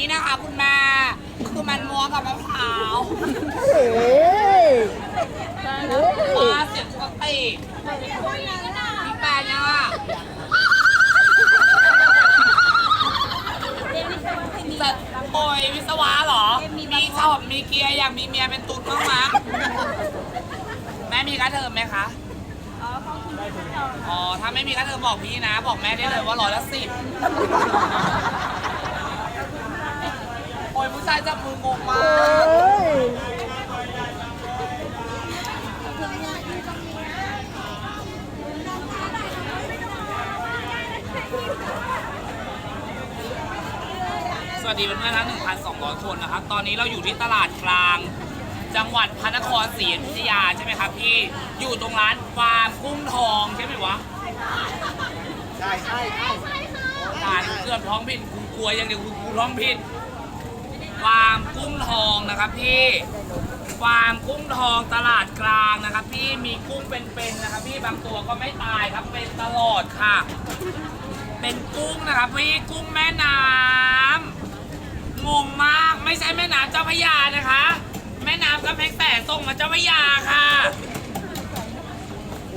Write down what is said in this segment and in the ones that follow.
นี่นะคะ คุณแม่คือมันม่วกับมะพร้าวเฮ้ยเฮ้ยมาเสียงปกติมีแปลงยังอะแต่โอ้ยวิศวะเหรอ มีชอบมีเกียร์อย่ากมีเมียเป็นตุ๊ดบ้างมั้ยแม่มีค่าเทอมไหมคะอ๋อถ้าไม่มีค่าเทอมบอกพี่นะ บอกแม่ได้เลยว่าร้อยละสิบ โอ้ยผู้ชายจับมืองงมาเฮ้กยสวัสดีเพื่อนๆทั้ง1,200 คนนะครับ ตอนนี้เราอยู่ที่ตลาดกลาง จังหวัดพระนครศรีอยุธยาใช่ไหมครับพี่ อยู่ตรงร้านฟาร์มกุ้งทองใช่ไหมวะ ใช่ใช่ใช่ร้านเกือบท้องผิดกูกลัวอย่างเดียวกูกูท้องผิด ฟาร์มกุ้งทองนะครับพี่ฟาร์มกุ้งทองตลาดกลางนะครับ พี่มีกุ้งเป็นๆนะครับพี่บางตัวก็ไม่ตายครับเป็นตลอดค่ะ เป็นกุ้งนะครับพี่กุ้งแม่น้ำงงมากไม่ใช่แม่น้ำเจ้าพระยานะคะ แม่น้ำกำแพงแสนส่งมาเจ้าพระยาค่ะ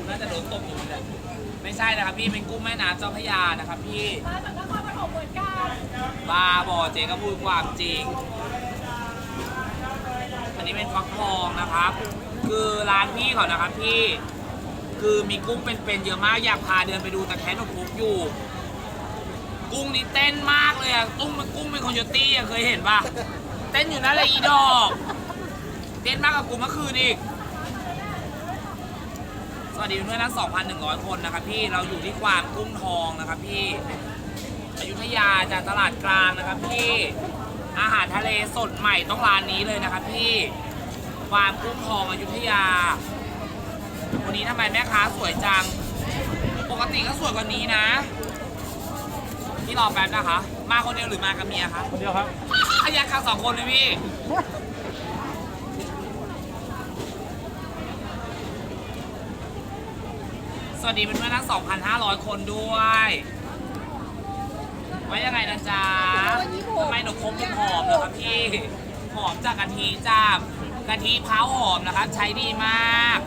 น่าจะโดนตบอยู่เลยไม่ใช่นะครับพี่เป็นกุ้งแม่น้ำเจ้าพระยานะครับพี่ บ้าบอเจ๊ก็พูดความจริง อันนี้เป็นฟักทองนะครับ คือร้านพี่เขานะครับพี่ คือมีกุ้งเป็นๆเยอะมาก อยากพาเดินไปดูแต่แค่หนคุกอยู่ กุ้งนี่เต้นมากเลยอะกุ้งมันกุ้งเป็นคอนโยตี้อะเคยเห็นปะเต้นอยู่นั่นเลยอีดอก เต้นมากกว่ากูเมื่อคืนอีก สวัสดีเพื่อนทั้ง2,100 คนนะครับพี่ เราอยู่ที่ความกุ้งทองนะครับพี่ อยุธยาจากตลาดกลางนะครับพี่อาหารทะเลสดใหม่ต้องร้านนี้เลยนะครับพี่ความกุ้งทองอยุธยา วันนี้ทำไมแม่ค้าสวยจัง ปกติก็สวยกว่านี้นะพี่รอแป๊บนะคะ มาคนเดียวหรือมากับเมียคะคนเดียวครับขยักกันสองคนเลยพี่สวัสดีเพื่อนๆทั้ง 2,500 คนด้วย ไว้ยังไงนะจ๊ะทำไมหนูคมถึงหอมเลยครับพี่ หอมจากกะทิจ้ากะทิเพ้าหอมนะครับ ใช้ดีมาก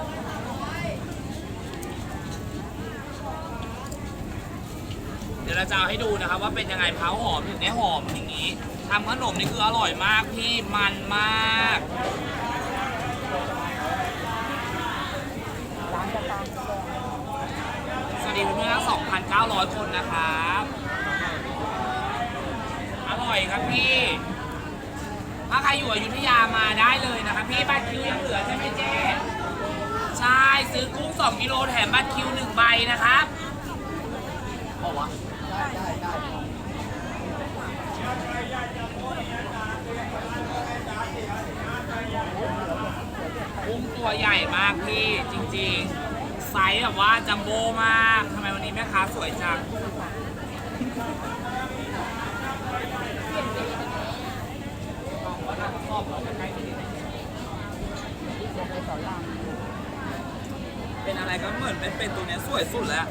เดี๋ยวเราจะเอาให้ดูนะครับว่าเป็นยังไงเพ้าหอมถึงได้หอมอย่างนี้ทำขนมนี่คืออร่อยมากพี่มันมากสวัสดีเพื่อนๆทั้ง2,900 คนนะครับ อร่อยครับพี่ ถ้าใครอยู่อยุธยามาได้เลยนะครับพี่บัตรคิวยังเหลือใช่ไหมเจ๊ใช่ซื้อกุ้ง2กิโลแถมบัตรคิว1ใบนะครับบอกว่ากุ้งตัวใหญ่มากพี่จริงๆ ไซส์แบบว่าจัมโบ้มากทำไมวันนี้แม่ค้าสวยจัง เป็น อะไรก็เหมือนเป็นเป็นตัวเนี้ยสวยสุดแล้ว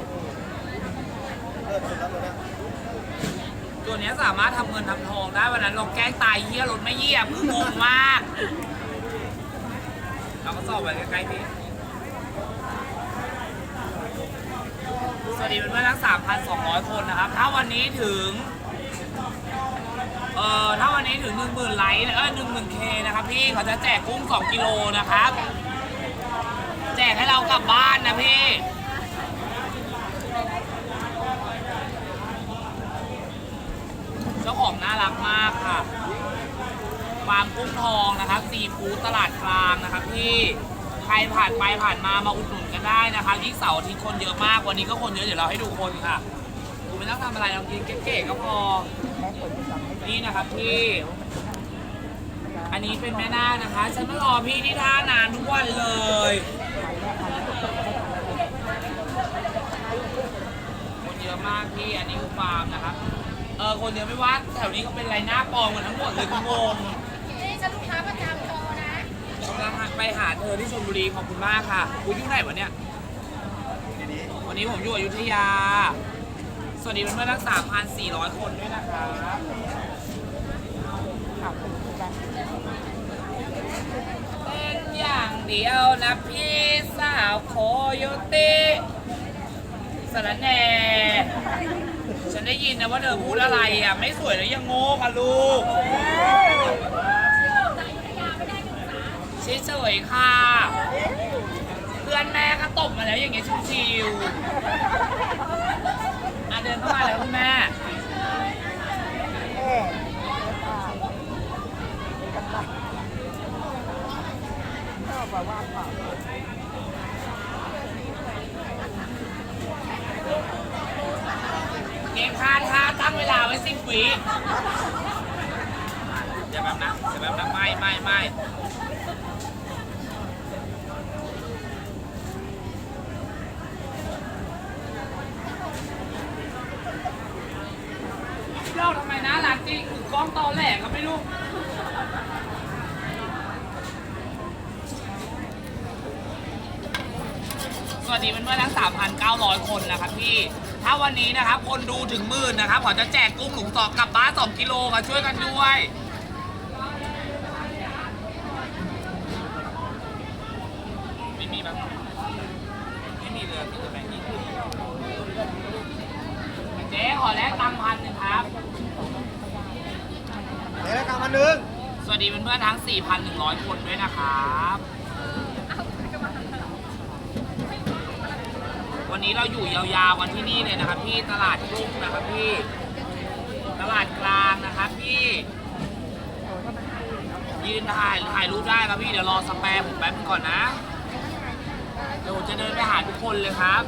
ตัวเนี้ยสามารถทำเงินทำทองได้วันนั้นเราแกล้งตายเยี่ยรถไม่เยี่ยมคืองงมาก เราก็สอบไว้ใกล้ๆพี่ สวัสดีเพื่อนๆทั้ง 3,200 คนนะครับ ถ้าวันนี้ถึง เอ่อ ถ้าวันนี้ถึง 10,000 ไลค์เออ10,000 เคนะครับพี่ เขาจะแจกกุ้ง 2 กิโลนะครับ แจกให้เรากลับบ้านนะพี่เจ้าของน่ารักมากค่ะฟาร์มกุ้งทองนะครับซีฟู้ดตลาดกลางนะครับพี่ใครผ่านไปผ่านมามาอุดหนุนกันได้นะครับยิ่งเสาร์อาทิตย์คนเยอะมากวันนี้ก็คนเยอะเดี๋ยวเราให้ดูคนค่ะกูไม่ต้องทำอะไรเรากินเก๋ๆก็พอนี่นะครับพี่ อันนี้เป็นแม่นาคนะคะ ฉันมารอพี่ที่ท่านานทุกวันเลย คนเยอะมากพี่ อันนี้คือฟาร์มนะครับ เออ คนเยอะไม่ว่า แถวนี้ก็เป็นไรหน้าปลอมกันทั้งหมดเลยกูงงนี่ฉันลูกค้าประจำเธอนะกำลังไปหาเธอที่ชลบุรีขอบคุณมากค่ะคุณอยู่ไหนวะเนี่ย วันนี้ผมอยู่อยุธยา สวัสดีเพื่อนๆทั้ง3,400 คนด้วยนะครับ เป็นอย่างเดียวนะพี่สาวโคโยติสารแหน่ฉันได้ยินนะว่าเธอพูดอะไรอะ ไม่สวยแล้วยังโง่ค่ะลูกเฉยๆค่ะ เพื่อนแม่ก็ตบมาแล้วอย่างเงี้ยชิวๆอะเดินเข้ามาแล้วคุณแม่ เอ๊ะชอบแบบว่าเปล่า เกมคาดท่าตั้งเวลาไว้สิบวิเดี๋ยวแบบนะเดี๋ยวแบบนะไม่ไม่ไม่เล่าทำไมนะหลานจริงคือกล้องตอแหลกก็ไม่รู้สวัสดีเพื่อนๆทั้ง 3,900 คนนะครับพี่ ถ้าวันนี้นะครับคนดูถึงหมื่นนะครับขอจะแจกกุ้งหลุมสองกลับบ้าน2กิโลมาช่วยกันด้วยไม่มีแบบไม่มีเลยที่จะแบ่งยี่สิบเจ๊ขอแลกตังค์พันหนึ่งครับ เดี๋ยวรายการมาหนึ่งสวัสดีเพื่อนๆทั้ง 4,100 คนด้วยนะครับ วันนี้เราอยู่ยาวๆกันที่นี่เลยนะครับพี่ตลาดรุ่งนะครับพี่ตลาดกลางนะครับพี่ยืนถ่ายถ่ายรูปได้ครับพี่เดี๋ยวรอสแปมผมแป๊บนึงก่อนนะเดี๋ยวผมจะเดินไปหาทุกคนเลยครับ